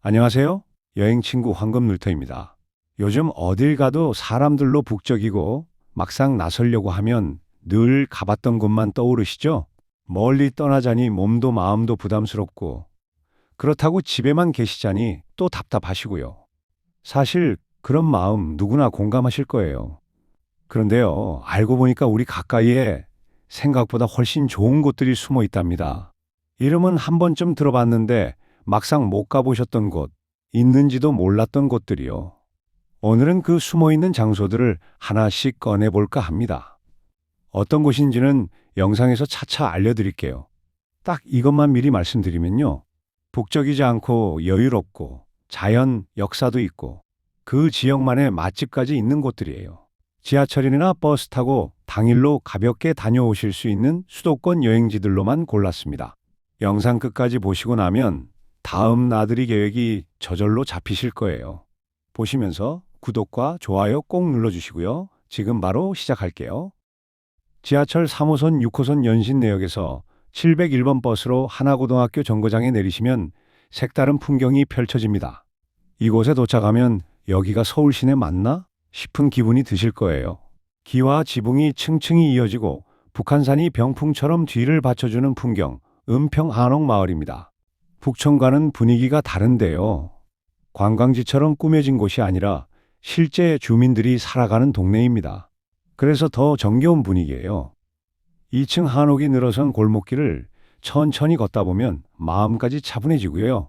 안녕하세요. 여행 친구 황금눌터입니다. 요즘 어딜 가도 사람들로 북적이고 막상 나서려고 하면 늘 가봤던 곳만 떠오르시죠? 멀리 떠나자니 몸도 마음도 부담스럽고 그렇다고 집에만 계시자니 또 답답하시고요. 사실 그런 마음 누구나 공감하실 거예요. 그런데요, 알고 보니까 우리 가까이에 생각보다 훨씬 좋은 곳들이 숨어 있답니다. 이름은 한 번쯤 들어봤는데 막상 못 가보셨던 곳, 있는지도 몰랐던 곳들이요. 오늘은 그 숨어 있는 장소들을 하나씩 꺼내볼까 합니다. 어떤 곳인지는 영상에서 차차 알려드릴게요. 딱 이것만 미리 말씀드리면요. 북적이지 않고 여유롭고 자연, 역사도 있고 그 지역만의 맛집까지 있는 곳들이에요. 지하철이나 버스 타고 당일로 가볍게 다녀오실 수 있는 수도권 여행지들로만 골랐습니다. 영상 끝까지 보시고 나면 다음 나들이 계획이 저절로 잡히실 거예요. 보시면서 구독과 좋아요 꼭 눌러주시고요. 지금 바로 시작할게요. 지하철 3호선 6호선 연신 내역에서 701번 버스로 하나고등학교 정거장에 내리시면 색다른 풍경이 펼쳐집니다. 이곳에 도착하면 여기가 서울 시내 맞나? 싶은 기분이 드실 거예요. 기와 지붕이 층층이 이어지고 북한산이 병풍처럼 뒤를 받쳐주는 풍경, 은평 한옥마을입니다. 북촌과는 분위기가 다른데요. 관광지처럼 꾸며진 곳이 아니라 실제 주민들이 살아가는 동네입니다. 그래서 더 정겨운 분위기예요. 2층 한옥이 늘어선 골목길을 천천히 걷다 보면 마음까지 차분해지고요.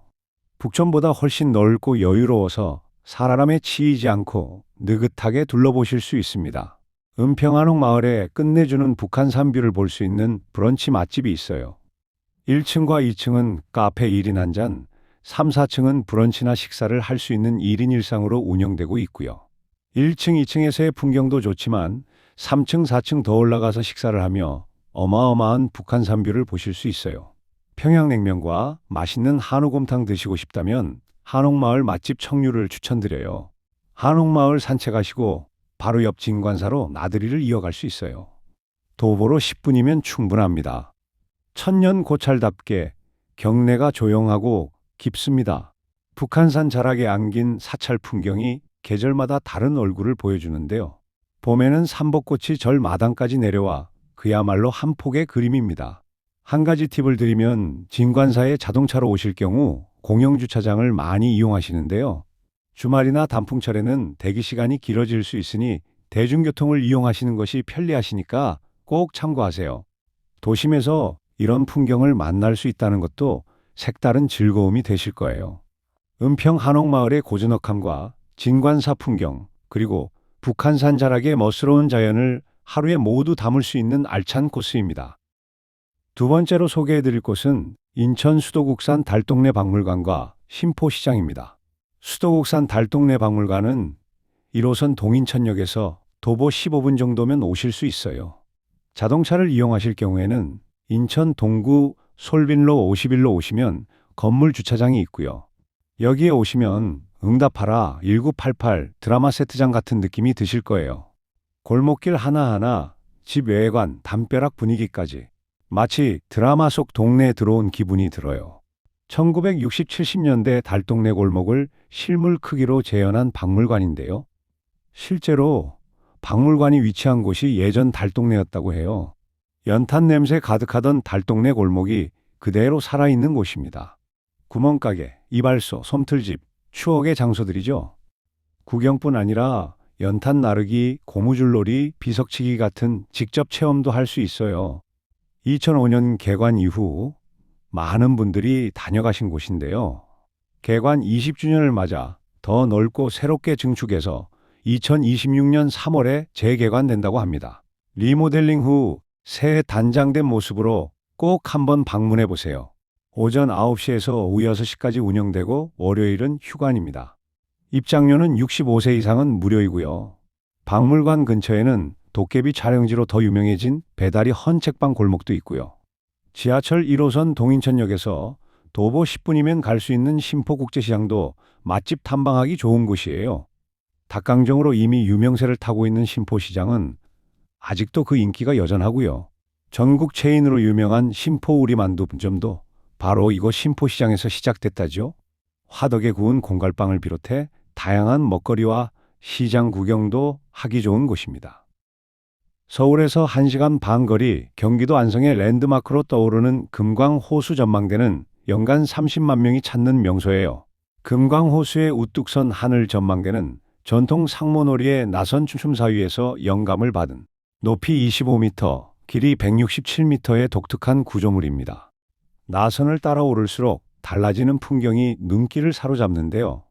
북촌보다 훨씬 넓고 여유로워서 사람에 치이지 않고 느긋하게 둘러보실 수 있습니다. 은평한옥 마을에 끝내주는 북한산 뷰를 볼 수 있는 브런치 맛집이 있어요. 1층과 2층은 카페 1인 한 잔, 3, 4층은 브런치나 식사를 할 수 있는 1인 일상으로 운영되고 있고요. 1층, 2층에서의 풍경도 좋지만 3층, 4층 더 올라가서 식사를 하며 어마어마한 북한산 뷰를 보실 수 있어요. 평양냉면과 맛있는 한우곰탕 드시고 싶다면 한옥마을 맛집 청류를 추천드려요. 한옥마을 산책하시고 바로 옆 진관사로 나들이를 이어갈 수 있어요. 도보로 10분이면 충분합니다. 천년 고찰답게 경내가 조용하고 깊습니다. 북한산 자락에 안긴 사찰 풍경이 계절마다 다른 얼굴을 보여주는데요. 봄에는 삼복꽃이 절 마당까지 내려와 그야말로 한 폭의 그림입니다. 한 가지 팁을 드리면 진관사에 자동차로 오실 경우 공영주차장을 많이 이용하시는데요. 주말이나 단풍철에는 대기 시간이 길어질 수 있으니 대중교통을 이용하시는 것이 편리하시니까 꼭 참고하세요. 도심에서 이런 풍경을 만날 수 있다는 것도 색다른 즐거움이 되실 거예요. 은평 한옥마을의 고즈넉함과 진관사 풍경, 그리고 북한산 자락의 멋스러운 자연을 하루에 모두 담을 수 있는 알찬 코스입니다. 두 번째로 소개해 드릴 곳은 인천 수도국산 달동네 박물관과 심포시장입니다. 수도국산 달동네 박물관은 1호선 동인천역에서 도보 15분 정도면 오실 수 있어요. 자동차를 이용하실 경우에는 인천 동구 솔빈로 51로 오시면 건물 주차장이 있고요. 여기에 오시면 응답하라 1988 드라마 세트장 같은 느낌이 드실 거예요. 골목길 하나하나, 집 외관, 담벼락 분위기까지 마치 드라마 속 동네에 들어온 기분이 들어요. 1960, 70년대 달동네 골목을 실물 크기로 재현한 박물관인데요. 실제로 박물관이 위치한 곳이 예전 달동네였다고 해요. 연탄 냄새 가득하던 달동네 골목이 그대로 살아있는 곳입니다. 구멍가게, 이발소, 솜틀집, 추억의 장소들이죠. 구경뿐 아니라 연탄 나르기, 고무줄놀이, 비석치기 같은 직접 체험도 할 수 있어요. 2005년 개관 이후 많은 분들이 다녀가신 곳인데요. 개관 20주년을 맞아 더 넓고 새롭게 증축해서 2026년 3월에 재개관된다고 합니다. 리모델링 후 새 단장된 모습으로 꼭 한번 방문해 보세요. 오전 9시에서 오후 6시까지 운영되고 월요일은 휴관입니다. 입장료는 65세 이상은 무료이고요. 박물관 근처에는 도깨비 촬영지로 더 유명해진 배다리 헌책방 골목도 있고요. 지하철 1호선 동인천역에서 도보 10분이면 갈 수 있는 심포국제시장도 맛집 탐방하기 좋은 곳이에요. 닭강정으로 이미 유명세를 타고 있는 심포시장은 아직도 그 인기가 여전하고요. 전국 체인으로 유명한 심포 우리 만두 분점도 바로 이곳 심포시장에서 시작됐다죠. 화덕에 구운 공갈빵을 비롯해 다양한 먹거리와 시장 구경도 하기 좋은 곳입니다. 서울에서 1시간 반 거리 경기도 안성의 랜드마크로 떠오르는 금광 호수 전망대는 연간 30만 명이 찾는 명소예요. 금광 호수의 우뚝 선 하늘 전망대는 전통 상모놀이의 나선 춤사위에서 영감을 받은 높이 25m, 길이 167m의 독특한 구조물입니다. 나선을 따라 오를수록 달라지는 풍경이 눈길을 사로잡는데요.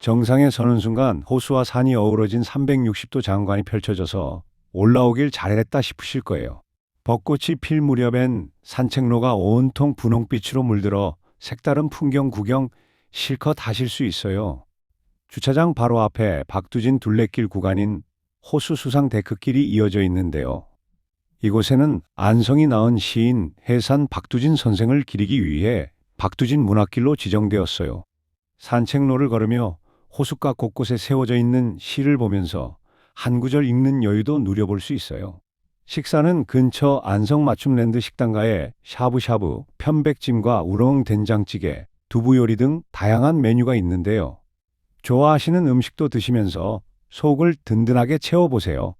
정상에 서는 순간 호수와 산이 어우러진 360도 장관이 펼쳐져서 올라오길 잘했다 싶으실 거예요. 벚꽃이 필 무렵엔 산책로가 온통 분홍빛으로 물들어 색다른 풍경 구경 실컷 하실 수 있어요. 주차장 바로 앞에 박두진 둘레길 구간인 호수 수상 데크길이 이어져 있는데요. 이곳에는 안성이 낳은 시인 해산 박두진 선생을 기리기 위해 박두진 문학길로 지정되었어요. 산책로를 걸으며 호숫가 곳곳에 세워져 있는 시를 보면서 한 구절 읽는 여유도 누려볼 수 있어요. 식사는 근처 안성 맞춤랜드 식당가에 샤브샤브, 편백찜과 우렁 된장찌개, 두부 요리 등 다양한 메뉴가 있는데요. 좋아하시는 음식도 드시면서 속을 든든하게 채워보세요.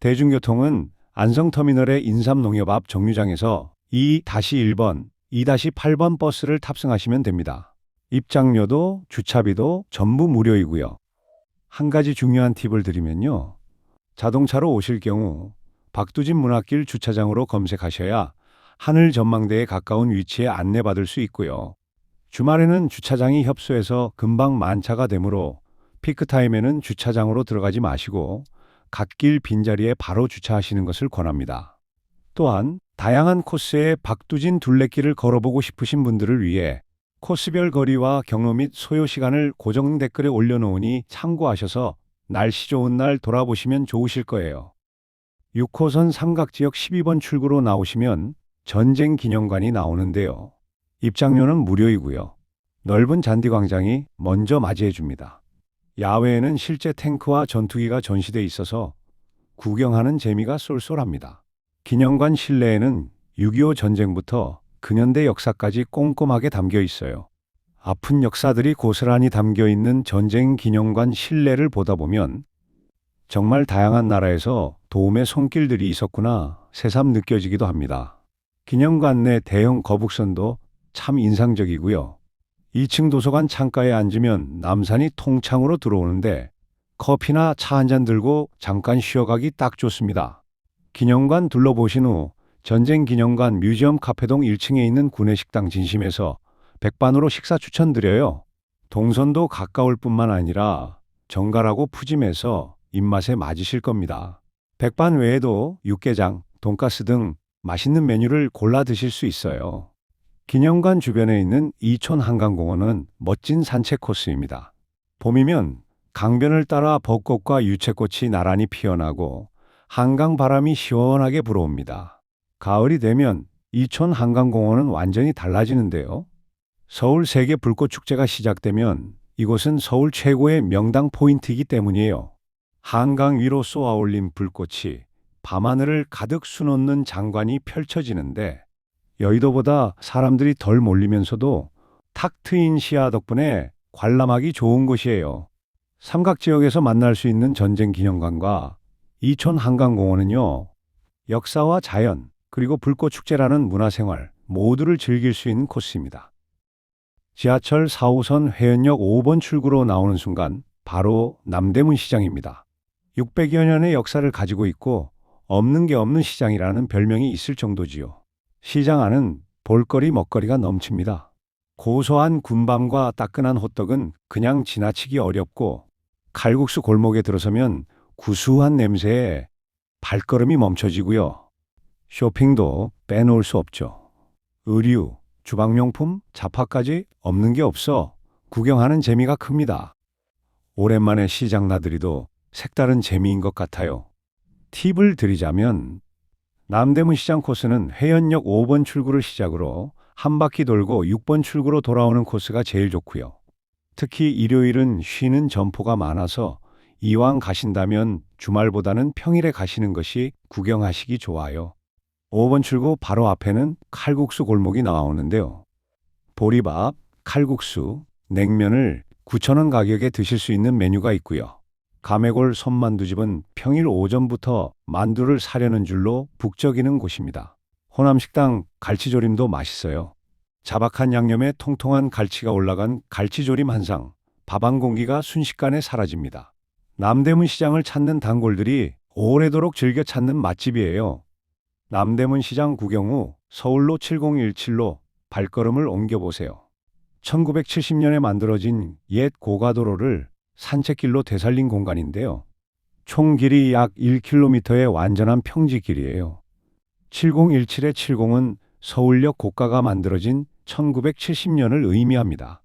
대중교통은 안성터미널의 인삼농협 앞 정류장에서 2-1번, 2-8번 버스를 탑승하시면 됩니다. 입장료도 주차비도 전부 무료이고요. 한 가지 중요한 팁을 드리면요. 자동차로 오실 경우 박두진 문학길 주차장으로 검색하셔야 하늘 전망대에 가까운 위치에 안내받을 수 있고요. 주말에는 주차장이 협소해서 금방 만차가 되므로 피크타임에는 주차장으로 들어가지 마시고 갓길 빈자리에 바로 주차하시는 것을 권합니다. 또한 다양한 코스의 박두진 둘레길을 걸어보고 싶으신 분들을 위해 코스별 거리와 경로 및 소요 시간을 고정 댓글에 올려놓으니 참고하셔서 날씨 좋은 날 돌아보시면 좋으실 거예요. 6호선 삼각지역 12번 출구로 나오시면 전쟁 기념관이 나오는데요. 입장료는 무료이고요. 넓은 잔디 광장이 먼저 맞이해 줍니다. 야외에는 실제 탱크와 전투기가 전시돼 있어서 구경하는 재미가 쏠쏠합니다. 기념관 실내에는 6.25 전쟁부터 근현대 역사까지 꼼꼼하게 담겨 있어요. 아픈 역사들이 고스란히 담겨 있는 전쟁 기념관 실내를 보다 보면 정말 다양한 나라에서 도움의 손길들이 있었구나 새삼 느껴지기도 합니다. 기념관 내 대형 거북선도 참 인상적이고요. 2층 도서관 창가에 앉으면 남산이 통창으로 들어오는데 커피나 차 한 잔 들고 잠깐 쉬어가기 딱 좋습니다. 기념관 둘러보신 후 전쟁 기념관 뮤지엄 카페동 1층에 있는 구내식당 진심에서 백반으로 식사 추천드려요. 동선도 가까울 뿐만 아니라 정갈하고 푸짐해서 입맛에 맞으실 겁니다. 백반 외에도 육개장, 돈가스 등 맛있는 메뉴를 골라 드실 수 있어요. 기념관 주변에 있는 이촌 한강공원은 멋진 산책 코스입니다. 봄이면 강변을 따라 벚꽃과 유채꽃이 나란히 피어나고 한강 바람이 시원하게 불어옵니다. 가을이 되면 이촌 한강공원은 완전히 달라지는데요. 서울 세계 불꽃 축제가 시작되면 이곳은 서울 최고의 명당 포인트이기 때문이에요. 한강 위로 쏘아 올린 불꽃이 밤하늘을 가득 수놓는 장관이 펼쳐지는데 여의도보다 사람들이 덜 몰리면서도 탁 트인 시야 덕분에 관람하기 좋은 곳이에요. 삼각 지역에서 만날 수 있는 전쟁 기념관과 이촌 한강공원은요, 역사와 자연, 그리고 불꽃 축제라는 문화생활 모두를 즐길 수 있는 코스입니다. 지하철 4호선 회원역 5번 출구로 나오는 순간 바로 남대문 시장입니다. 600여 년의 역사를 가지고 있고 없는 게 없는 시장이라는 별명이 있을 정도지요. 시장 안은 볼거리 먹거리가 넘칩니다. 고소한 군밤과 따끈한 호떡은 그냥 지나치기 어렵고 칼국수 골목에 들어서면 구수한 냄새에 발걸음이 멈춰지고요. 쇼핑도 빼놓을 수 없죠. 의류, 주방용품, 잡화까지 없는 게 없어 구경하는 재미가 큽니다. 오랜만에 시장 나들이도 색다른 재미인 것 같아요. 팁을 드리자면 남대문 시장 코스는 회원역 5번 출구를 시작으로 한 바퀴 돌고 6번 출구로 돌아오는 코스가 제일 좋고요. 특히 일요일은 쉬는 점포가 많아서 이왕 가신다면 주말보다는 평일에 가시는 것이 구경하시기 좋아요. 5번 출구 바로 앞에는 칼국수 골목이 나오는데요. 보리밥, 칼국수, 냉면을 9,000원 가격에 드실 수 있는 메뉴가 있고요. 가메골 손만두집은 평일 오전부터 만두를 사려는 줄로 북적이는 곳입니다. 호남식당 갈치조림도 맛있어요. 자박한 양념에 통통한 갈치가 올라간 갈치조림 한 상, 밥 한 공기가 순식간에 사라집니다. 남대문 시장을 찾는 단골들이 오래도록 즐겨 찾는 맛집이에요. 남대문 시장 구경 후 서울로 7017로 발걸음을 옮겨보세요. 1970년에 만들어진 옛 고가도로를 산책길로 되살린 공간인데요. 총 길이 약 1km의 완전한 평지길이에요. 7017의 70은 서울역 고가가 만들어진 1970년을 의미합니다.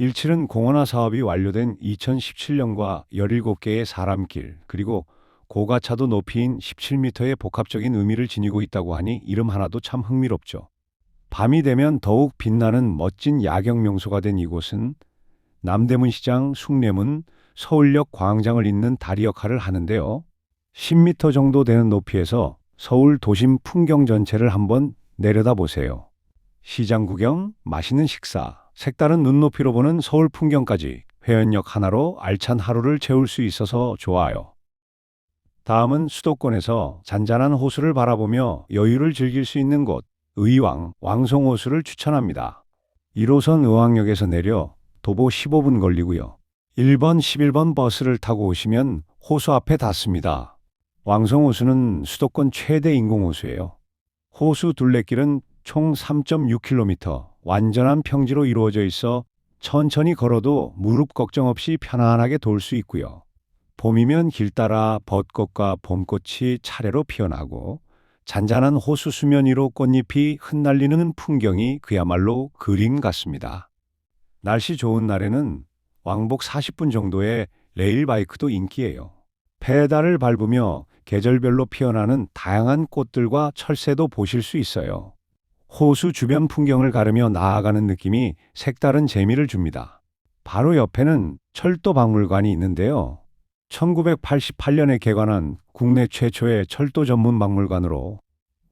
17은 공원화 사업이 완료된 2017년과 17개의 사람길, 그리고 고가차도 높이인 17m의 복합적인 의미를 지니고 있다고 하니 이름 하나도 참 흥미롭죠. 밤이 되면 더욱 빛나는 멋진 야경 명소가 된 이곳은 남대문 시장, 숭례문, 서울역 광장을 잇는 다리 역할을 하는데요. 10m 정도 되는 높이에서 서울 도심 풍경 전체를 한번 내려다 보세요. 시장 구경, 맛있는 식사, 색다른 눈높이로 보는 서울 풍경까지 회원역 하나로 알찬 하루를 채울 수 있어서 좋아요. 다음은 수도권에서 잔잔한 호수를 바라보며 여유를 즐길 수 있는 곳, 의왕 왕송호수를 추천합니다. 1호선 의왕역에서 내려 도보 15분 걸리고요. 1번, 11번 버스를 타고 오시면 호수 앞에 닿습니다. 왕송호수는 수도권 최대 인공호수예요. 호수 둘레길은 총 3.6km 완전한 평지로 이루어져 있어 천천히 걸어도 무릎 걱정 없이 편안하게 돌 수 있고요. 봄이면 길 따라 벚꽃과 봄꽃이 차례로 피어나고 잔잔한 호수 수면 위로 꽃잎이 흩날리는 풍경이 그야말로 그림 같습니다. 날씨 좋은 날에는 왕복 40분 정도의 레일바이크도 인기예요. 페달을 밟으며 계절별로 피어나는 다양한 꽃들과 철새도 보실 수 있어요. 호수 주변 풍경을 가르며 나아가는 느낌이 색다른 재미를 줍니다. 바로 옆에는 철도 박물관이 있는데요. 1988년에 개관한 국내 최초의 철도 전문 박물관으로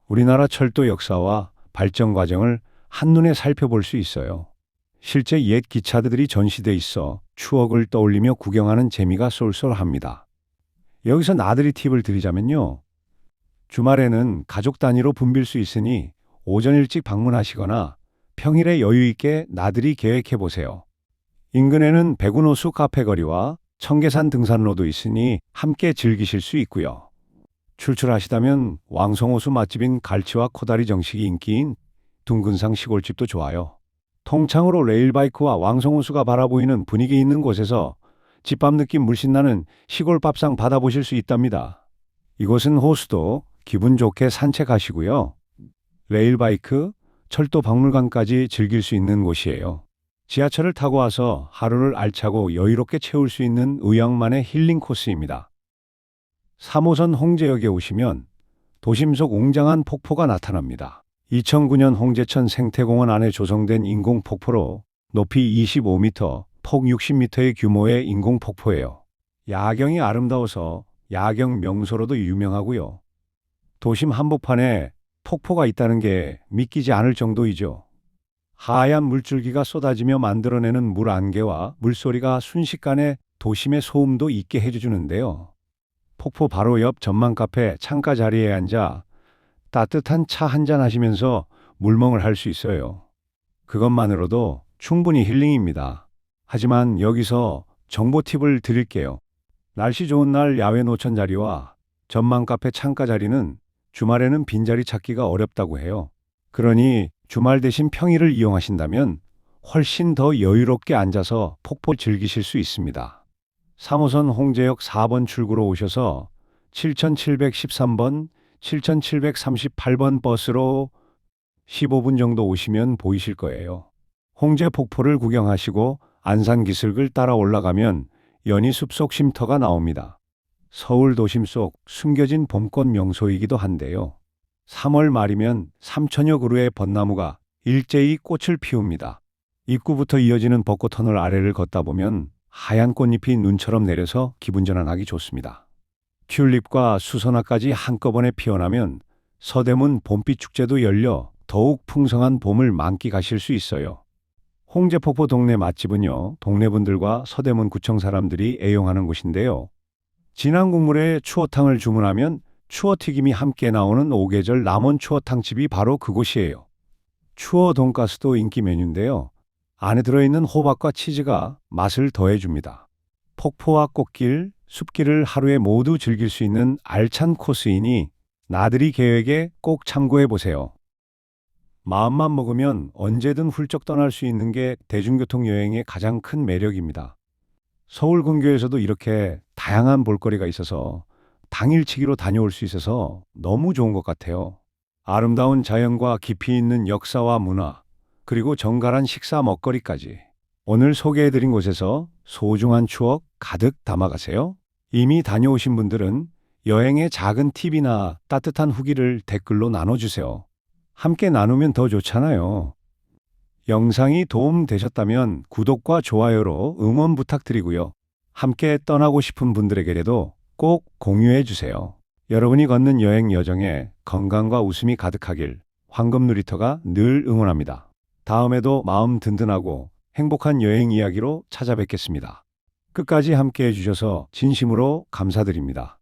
우리나라 철도 역사와 발전 과정을 한눈에 살펴볼 수 있어요. 실제 옛 기차들이 전시돼 있어 추억을 떠올리며 구경하는 재미가 쏠쏠합니다. 여기서 나들이 팁을 드리자면요. 주말에는 가족 단위로 붐빌 수 있으니 오전 일찍 방문하시거나 평일에 여유 있게 나들이 계획해 보세요. 인근에는 백운호수 카페거리와 청계산 등산로도 있으니 함께 즐기실 수 있고요. 출출하시다면 왕성호수 맛집인 갈치와 코다리 정식이 인기인 둥근상 시골집도 좋아요. 통창으로 레일바이크와 왕성호수가 바라보이는 분위기 있는 곳에서 집밥 느낌 물씬 나는 시골 밥상 받아보실 수 있답니다. 이곳은 호수도 기분 좋게 산책하시고요. 레일바이크, 철도 박물관까지 즐길 수 있는 곳이에요. 지하철을 타고 와서 하루를 알차고 여유롭게 채울 수 있는 의왕만의 힐링 코스입니다. 3호선 홍제역에 오시면 도심 속 웅장한 폭포가 나타납니다. 2009년 홍제천 생태공원 안에 조성된 인공 폭포로 높이 25m, 폭 60m의 규모의 인공 폭포예요. 야경이 아름다워서 야경 명소로도 유명하고요. 도심 한복판에 폭포가 있다는 게 믿기지 않을 정도이죠. 하얀 물줄기가 쏟아지며 만들어내는 물 안개와 물소리가 순식간에 도심의 소음도 잊게 해주는데요. 폭포 바로 옆 전망 카페 창가 자리에 앉아 따뜻한 차 한 잔 하시면서 물멍을 할 수 있어요. 그것만으로도 충분히 힐링입니다. 하지만 여기서 정보 팁을 드릴게요. 날씨 좋은 날 야외 노천 자리와 전망 카페 창가 자리는 주말에는 빈자리 찾기가 어렵다고 해요. 그러니 주말 대신 평일을 이용하신다면 훨씬 더 여유롭게 앉아서 폭포 즐기실 수 있습니다. 3호선 홍제역 4번 출구로 오셔서 7713번, 7738번 버스로 15분 정도 오시면 보이실 거예요. 홍제 폭포를 구경하시고 안산 기슭을 따라 올라가면 연희 숲속 쉼터가 나옵니다. 서울 도심 속 숨겨진 봄꽃 명소이기도 한데요. 3월 말이면 3천여 그루의 벚나무가 일제히 꽃을 피웁니다. 입구부터 이어지는 벚꽃 터널 아래를 걷다 보면 하얀 꽃잎이 눈처럼 내려서 기분 전환하기 좋습니다. 튤립과 수선화까지 한꺼번에 피어나면 서대문 봄빛 축제도 열려 더욱 풍성한 봄을 만끽하실 수 있어요. 홍제폭포 동네 맛집은요, 동네 분들과 서대문 구청 사람들이 애용하는 곳인데요. 진한 국물에 추어탕을 주문하면 추어튀김이 함께 나오는 오계절 남원 추어탕집이 바로 그곳이에요. 추어 돈가스도 인기 메뉴인데요. 안에 들어있는 호박과 치즈가 맛을 더해줍니다. 폭포와 꽃길, 숲길을 하루에 모두 즐길 수 있는 알찬 코스이니 나들이 계획에 꼭 참고해 보세요. 마음만 먹으면 언제든 훌쩍 떠날 수 있는 게 대중교통 여행의 가장 큰 매력입니다. 서울 근교에서도 이렇게 다양한 볼거리가 있어서 당일치기로 다녀올 수 있어서 너무 좋은 것 같아요. 아름다운 자연과 깊이 있는 역사와 문화, 그리고 정갈한 식사 먹거리까지. 오늘 소개해드린 곳에서 소중한 추억 가득 담아가세요. 이미 다녀오신 분들은 여행의 작은 팁이나 따뜻한 후기를 댓글로 나눠주세요. 함께 나누면 더 좋잖아요. 영상이 도움 되셨다면 구독과 좋아요로 응원 부탁드리고요. 함께 떠나고 싶은 분들에게도 꼭 공유해 주세요. 여러분이 걷는 여행 여정에 건강과 웃음이 가득하길 황금 누리터가 늘 응원합니다. 다음에도 마음 든든하고 행복한 여행 이야기로 찾아뵙겠습니다. 끝까지 함께 해주셔서 진심으로 감사드립니다.